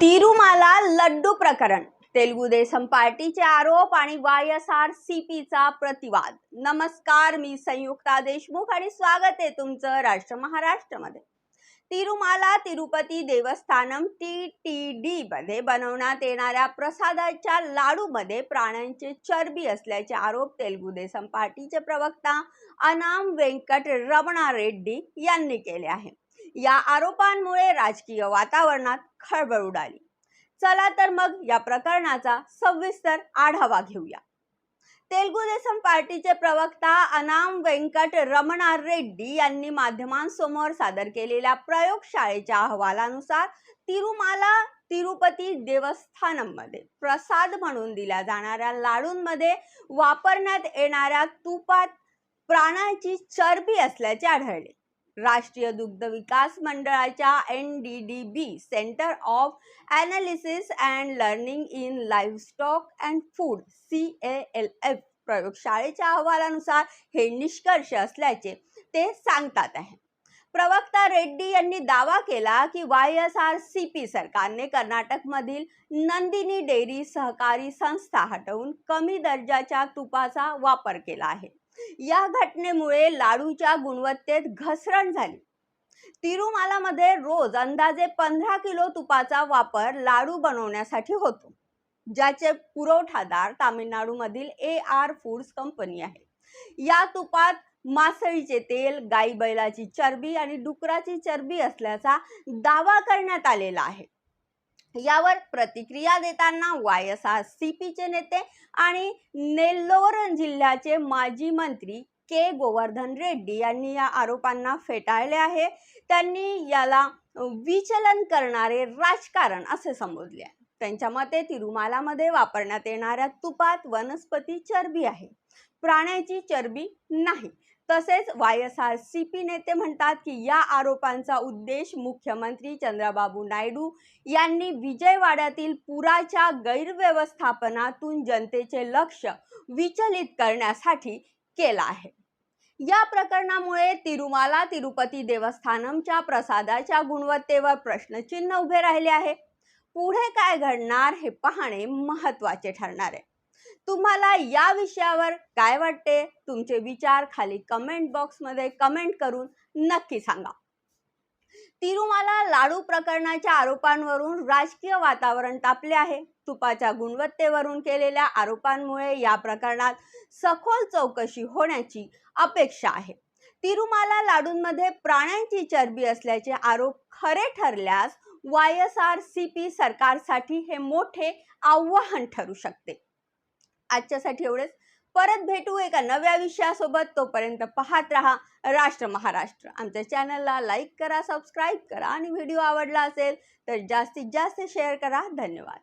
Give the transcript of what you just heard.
तिरुमाला लड्डू प्रकरण. तेलुगू देसम पार्टीचे आरोप आणि वाय एस आर सी पीचा प्रतिवाद. नमस्कार मी संयुक्ता देशमुख आणि स्वागत आहे तुमचं राष्ट्र महाराष्ट्रमध्ये. Tirumala Tirupati Devasthanam T T D मध्ये बनवण्यात येणाऱ्या प्रसादाच्या लाडूमध्ये प्राण्यांची चरबी असल्याचे आरोप तेलुगू देसम पार्टीचे प्रवक्ता अनाम व्यंकट रमणा रेड्डी यांनी केले आहे. या आरोपांमुळे राजकीय वातावरणात खळबळ उडाली. चला तर मग या प्रकरणाचा सविस्तर आढावा घेऊया. तेलगू देसम पार्टीचे प्रवक्ता अनाम व्यंकट रमणा रेड्डी यांनी माध्यमांसमोर सादर केलेल्या प्रयोगशाळेच्या अहवालानुसार तिरुमाला तिरुपती देवस्थानमध्ये प्रसाद म्हणून दिल्या जाणाऱ्या लाडूंमध्ये वापरण्यात येणाऱ्या तुपात प्राण्याची चरबी असल्याचे आढळले. राष्ट्रीय दुग्ध विकास मंडळाच्या N D D B Centre of Analysis and Learning in Livestock and Food C A L F प्रयोगशाळेच्या अहवालानुसार हे निष्कर्ष असल्याचे ते सांगतात आहे. प्रवक्ता रेड्डी यांनी दावा केला की Y S R C P सरकारने कर्नाटकमधील नंदिनी डेअरी सहकारी संस्था हटवून कमी दर्जाच्या तुपाचा वापर केला आहे. या घटनेमुळे लाडूच्या गुणवत्तेत घसरण झाली. तिरुमालामध्ये रोज अंदाजे पंधरा किलो तुपाचा वापर लाडू बनवण्यासाठी होतो ज्याचे पुरवठादार तामिळनाडूमधील ए आर फूड्स कंपनी आहे. या तुपात मासळीचे तेल गाई बैलाची चरबी आणि डुकराची चरबी असल्याचा दावा करण्यात आलेला आहे. यावर प्रतिक्रिया देताना वाय एस आर सी पीचे नेते आणि नेल्लोर जिल्ह्याचे माजी मंत्री के. गोवर्धन रेड्डी यांनी या आरोपांना फेटाळले आहे. त्यांनी याला विचलन करणारे राजकारण असे संबोधले आहे. त्यांच्या मते तिरुमालामध्ये वापरण्यात येणाऱ्या तुपात वनस्पती चरबी आहे. प्राण्याची चरबी नाही. तसेच Y S R C P नेते म्हणतात की या आरोपांचा उद्देश मुख्यमंत्री चंद्रबाबू नायडू यांनी विजयवाड्यातील पुराच्या गैरव्यवस्थापनातून जनतेचे लक्ष विचलित करण्यासाठी केला आहे. या प्रकरणामुळे तिरुमाला तिरुपती देवस्थानमच्या प्रसादाच्या गुणवत्तेवर प्रश्नचिन्ह उभे राहिले आहे. पुढे काय घडणार हे पाहणे महत्त्वाचे ठरणार आहे. तुम्हाला या विषयावर काय वाटते? तुमचे विचार खाली कमेंट बॉक्समध्ये कमेंट करून नक्की सांगा. तिरुमाला लाडू प्रकरणाच्या आरोपांवरून राजकीय वातावरण तापले आहे. तुपाच्या गुणवत्तेवरून केलेल्या आरोपांमुळे या प्रकरणात सखोल चौकशी होण्याची अपेक्षा आहे. तिरुमाला लाडूंमध्ये प्राण्यांची चरबी असल्याचे आरोप खरे ठरल्यास Y S R C P सरकारसाठी हे मोठे आव्हान ठरू शकते. आजच्यासाठी एवढेच. परत भेटू एका नव्या विषयासोबत. तोपर्यंत पाहत रहा राष्ट्र महाराष्ट्र. आमच्या चॅनलला लाईक करा सबस्क्राईब करा आणि व्हिडिओ आवडला असेल तर जास्तीत जास्त शेअर करा. धन्यवाद.